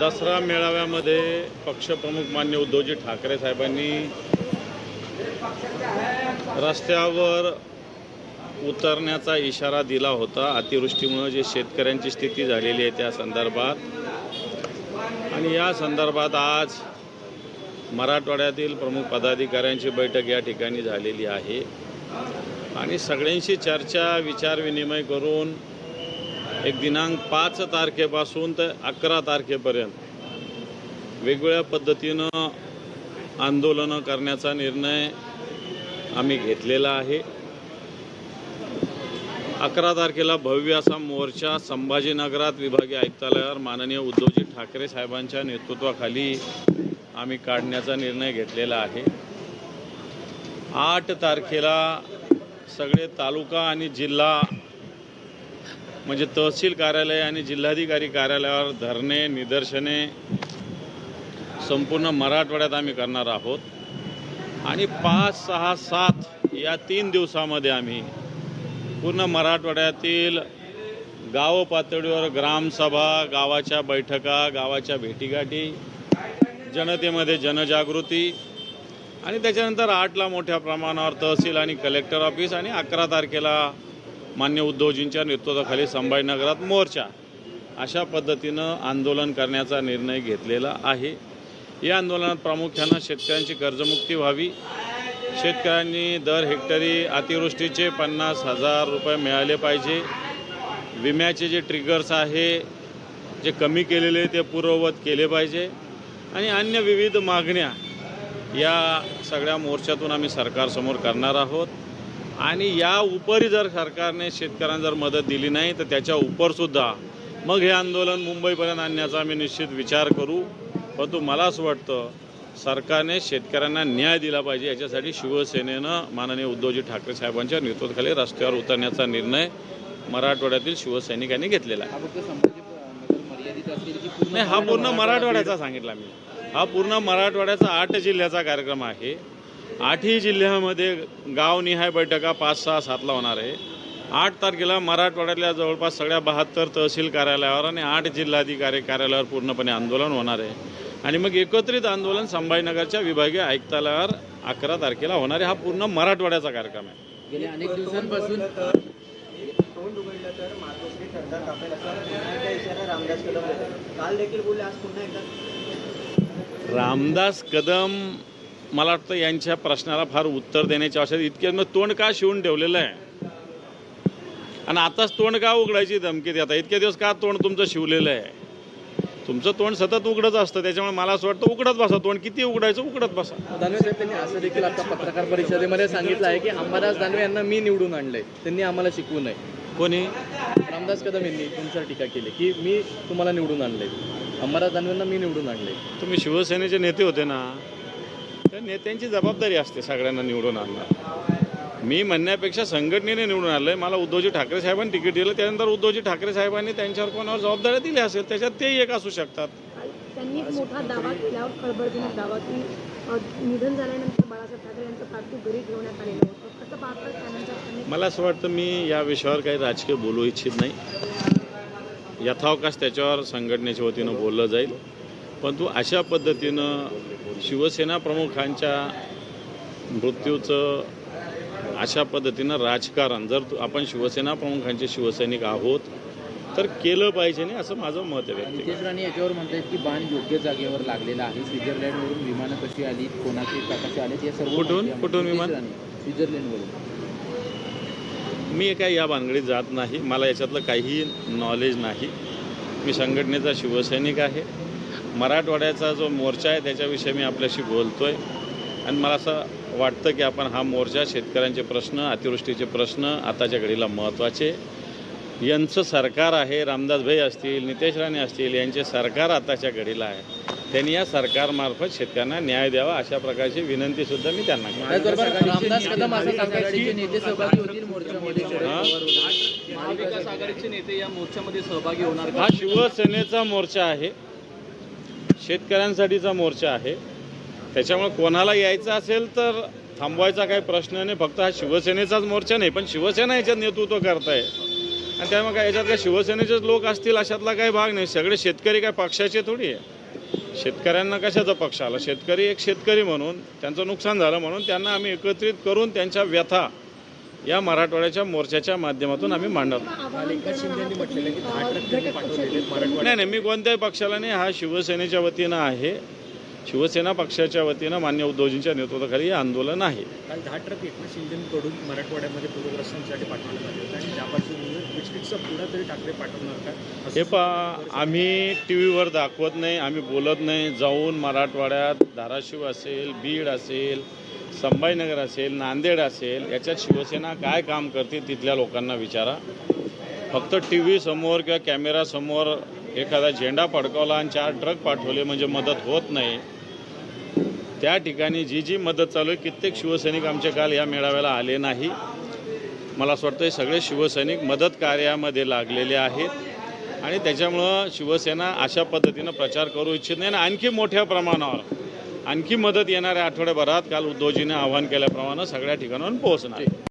दसरा मेळाव्यामध्ये पक्षप्रमुख मान्य उद्धवजी ठाकरे साहेबांनी रस्त्यावर उतरण्याचा इशारा दिला होता. अतिवृष्टीमुळे जे शेतकऱ्यांची स्थिती झालेली आहे त्या संदर्भात. आणि या संदर्भात आज मराठवाड्यातील प्रमुख पदाधिकाऱ्यांची बैठक या ठिकाणी झालेली आहे. आणि सगळ्यांशी चर्चा विचारविनिमय करून एक दिनांक पाच तारखेपासून तर अकरा तारखेपर्यंत वेगवेगळ्या पद्धतीनं आंदोलनं करण्याचा निर्णय आम्ही घेतलेला आहे. अकरा तारखेला भव्य असा मोर्चा संभाजीनगरात विभागीय आयुक्तालयावर माननीय उद्धवजी ठाकरे साहेबांच्या नेतृत्वाखाली आम्ही काढण्याचा निर्णय घेतलेला आहे. आठ तारखेला सगळे तालुका आणि जिल्हा म्हणजे तहसील कार्यालय आणि जिल्हाधिकारी कार्यालयावर धरणे निदर्शने संपूर्ण मराठवाड्यात आम्ही करणार आहोत. आणि पाच सहा सात या तीन दिवसामध्ये आम्ही पूर्ण मराठवाड्यातील गाव पातळीवर ग्रामसभा गावाच्या बैठका गावाच्या भेटीगाठी जनतेमध्ये जनजागृती आणि त्याच्यानंतर आठला मोठ्या प्रमाणावर तहसील आणि कलेक्टर ऑफिस आणि अकरा तारखेला मान्य उद्धवजींच्या नेतृत्वाखाली संभाजीनगरात मोर्चा अशा पद्धतीनं आंदोलन करण्याचा निर्णय घेतलेला आहे. या आंदोलनात प्रामुख्यानं शेतकऱ्यांची कर्जमुक्ती व्हावी. शेतकऱ्यांनी दर हेक्टरी अतिवृष्टीचे पन्नास हजार रुपये मिळाले पाहिजे. विम्याचे जे ट्रिगर्स आहे जे कमी केलेले ते पूर्ववत केले पाहिजे. आणि अन्य विविध मागण्या या सगळ्या मोर्चातून आम्ही सरकारसमोर करणार आहोत. आणि या उपरी जर सरकारने शेतकऱ्यांना जर मदत दिली नाही तर त्याच्या उपरसुद्धा मग हे आंदोलन मुंबईपर्यंत आणण्याचा आम्ही निश्चित विचार करू. परंतु मला असं वाटतं सरकारने शेतकऱ्यांना न्याय दिला पाहिजे. याच्यासाठी शिवसेनेनं माननीय उद्धवजी ठाकरे साहेबांच्या नेतृत्वाखाली रस्त्यावर उतरण्याचा निर्णय मराठवाड्यातील शिवसैनिकांनी घेतलेला आहे. हा हा पूर्ण मराठवाड्याचा सांगितला मी. हा पूर्ण मराठवाड्याचा आठ जिल्ह्याचा कार्यक्रम आहे. आठही जिल्ह्यामध्ये गावनिहाय बैठका पाच सहा सातला होणार आहे. आठ तारखेला मराठवाड्यातल्या जवळपास सगळ्या बहात्तर तहसील कार्यालयावर आणि आठ जिल्हाधिकारी कार्यालयावर पूर्णपणे आंदोलन होणार आहे. आणि मग एकत्रित आंदोलन संभाजीनगरच्या विभागीय आयुक्तालयावर अकरा तारखेला होणार आहे. हा पूर्ण मराठवाड्याचा कार्यक्रम आहे. गेल्या अनेक दिवसांपासून रामदास कदम मला वाटतं यांच्या प्रश्नाला फार उत्तर देण्याची आवश्यकता इतके मग तोंड का शिवून ठेवलेलं आहे? आणि आताच तोंड का उघडायची धमकी देता इतके दिवस का तोंड तुमचं शिवलेलं आहे? तुमचं तोंड सतत उघडत असतं त्याच्यामुळे मला असं वाटतं उघडत बसा तोंड. किती उघडायचं? उघडत बसा. दानवे साहेब त्यांनी असं देखील आता पत्रकार परिषदेमध्ये सांगितलं आहे की अंबादास दानवे यांना मी निवडून आणलंय. त्यांनी आम्हाला शिकवू नये. कोणी? रामदास कदम यांनी तुमच्यावर टीका केली की मी तुम्हाला निवडून आणलंय. अंबादास दानवेंना मी निवडून आणलंय. तुम्ही शिवसेनेचे नेते होते ना. त्या नेत्यांची जबाबदारी असते सगळ्यांना निवडून आणणं. मी म्हणण्यापेक्षा संघटनेने निवडून आणलंय. मला उद्धवजी ठाकरे साहेबांनी तिकीट दिलं. त्यानंतर उद्धवजी ठाकरे साहेबांनी त्यांच्यावर कोणावर जबाबदाऱ्या दिल्या असेल त्याच्यात तेही एक असू शकतात. त्यांनी मोठा दावा खळबळजनक दावा की निधन झाल्यानंतर बाळासाहेब ठाकरे यांचं पार्थिव घरी ठेवण्यात आलेलं होतं. मला असं वाटतं मी या विषयावर काही राजकीय बोलू इच्छित नाही. यथावकाश त्याच्यावर संघटनेच्या वतीनं बोललं जाईल. परंतु अशा पद्धतीनं शिवसेना प्रमुखांच्या मृत्यूचं अशा पद्धतीनं राजकारण जर तू- आपण शिवसेना प्रमुखांचे शिवसैनिक आहोत तर केलं पाहिजे नाही असं माझं मत आहे नितेश राणे याच्यावर म्हणतात की बाण योग्य जागेवर लागलेला आहे. स्वित्झर्लंडवरून विमानं कशी आली कोणाची कशी आली हे सर्व कुठून? कुठून विमान? स्वित्झर्लंडवरून. मी काय या भानगडीत जात नाही. मला याच्यातलं काही नॉलेज नाही. मी संघटनेचा शिवसैनिक आहे. मराठवाड्याचा जो मोर्चा आहे त्याच्याविषयी मी आपल्याशी बोलतो आहे आणि मला असं वाटतं की आपण हा मोर्चा शेतकऱ्यांचे प्रश्न अतिवृष्टीचे प्रश्न आताच्या घडीला महत्त्वाचे. यांचं सरकार आहे रामदासभाई असतील नितेश राणे असतील यांचे सरकार आताच्या घडीला आहे. त्यांनी या सरकारमार्फत शेतकऱ्यांना न्याय द्यावा अशा प्रकारची विनंतीसुद्धा मी त्यांना रामदास हा? हा शिवसेनेचा मोर्चा आहे. शेतकऱ्यांसाठीचा मोर्चा आहे. त्याच्यामुळे कोणाला यायचं असेल तर थांबवायचा काही प्रश्न नाही. फक्त हा शिवसेनेचाच मोर्चा नाही पण शिवसेना याच्यात नेतृत्व करत आहे आणि त्यामुळे काय याच्यात काय शिवसेनेचेच लोक असतील अशातला काही भाग नाही. सगळे शेतकरी काय पक्षाचे थोडी आहे. शेतकऱ्यांना कशाचा पक्ष आला? शेतकरी एक शेतकरी म्हणून त्यांचं नुकसान झालं म्हणून त्यांना आम्ही एकत्रित करून त्यांच्या व्यथा या मराठवाड्याच्या मोर्चाच्या माध्यमातून आम्ही पक्षातील नाही नाही मी कोणत्याही पक्षाला नाही हा शिवसेनेच्या वतीनं आहे. शिवसेना पक्षाच्या वतीनं मान्य उद्धवजींच्या नेतृत्वाखाली हे आंदोलन आहे. काल दहा ट्रक एकनाथ शिंदेकडून मराठवाड्यामध्ये पूरग्रस्तांसाठी पाठवण्यात आले होते आणि त्या पार्श्वभूमीवर विस्टिटचा पुढा तरी ठाकरे पाठवणार का? हे पा आम्ही टी व्हीवर दाखवत नाही आम्ही बोलत नाही. जाऊन मराठवाड्यात धाराशिव असेल बीड असेल संभाजीनगर असेल नांदेड असेल याच्यात शिवसेना काय काम करते तिथल्या लोकांना विचारा. फक्त टी व्ही समोर किंवा कॅमेरासमोर एखादा झेंडा फडकवला आणि चार ट्रक पाठवले म्हणजे मदत होत नाही त्या ठिकाणी जी जी मदत चालू आहे कित्येक शिवसैनिक आमचे काल या मेळाव्याला आले नाही. मला असं वाटतं सगळे शिवसैनिक मदत कार्यामध्ये लागलेले आहेत आणि त्याच्यामुळं शिवसेना अशा पद्धतीनं प्रचार करू इच्छित नाही. आणि आणखी मोठ्या प्रमाणावर आणखी मदत येणाऱ्या आठवड्याभरात काल उद्धवजीने आवाहन केल्याप्रमाणे सगळ्या ठिकाणावर पोहोचणार.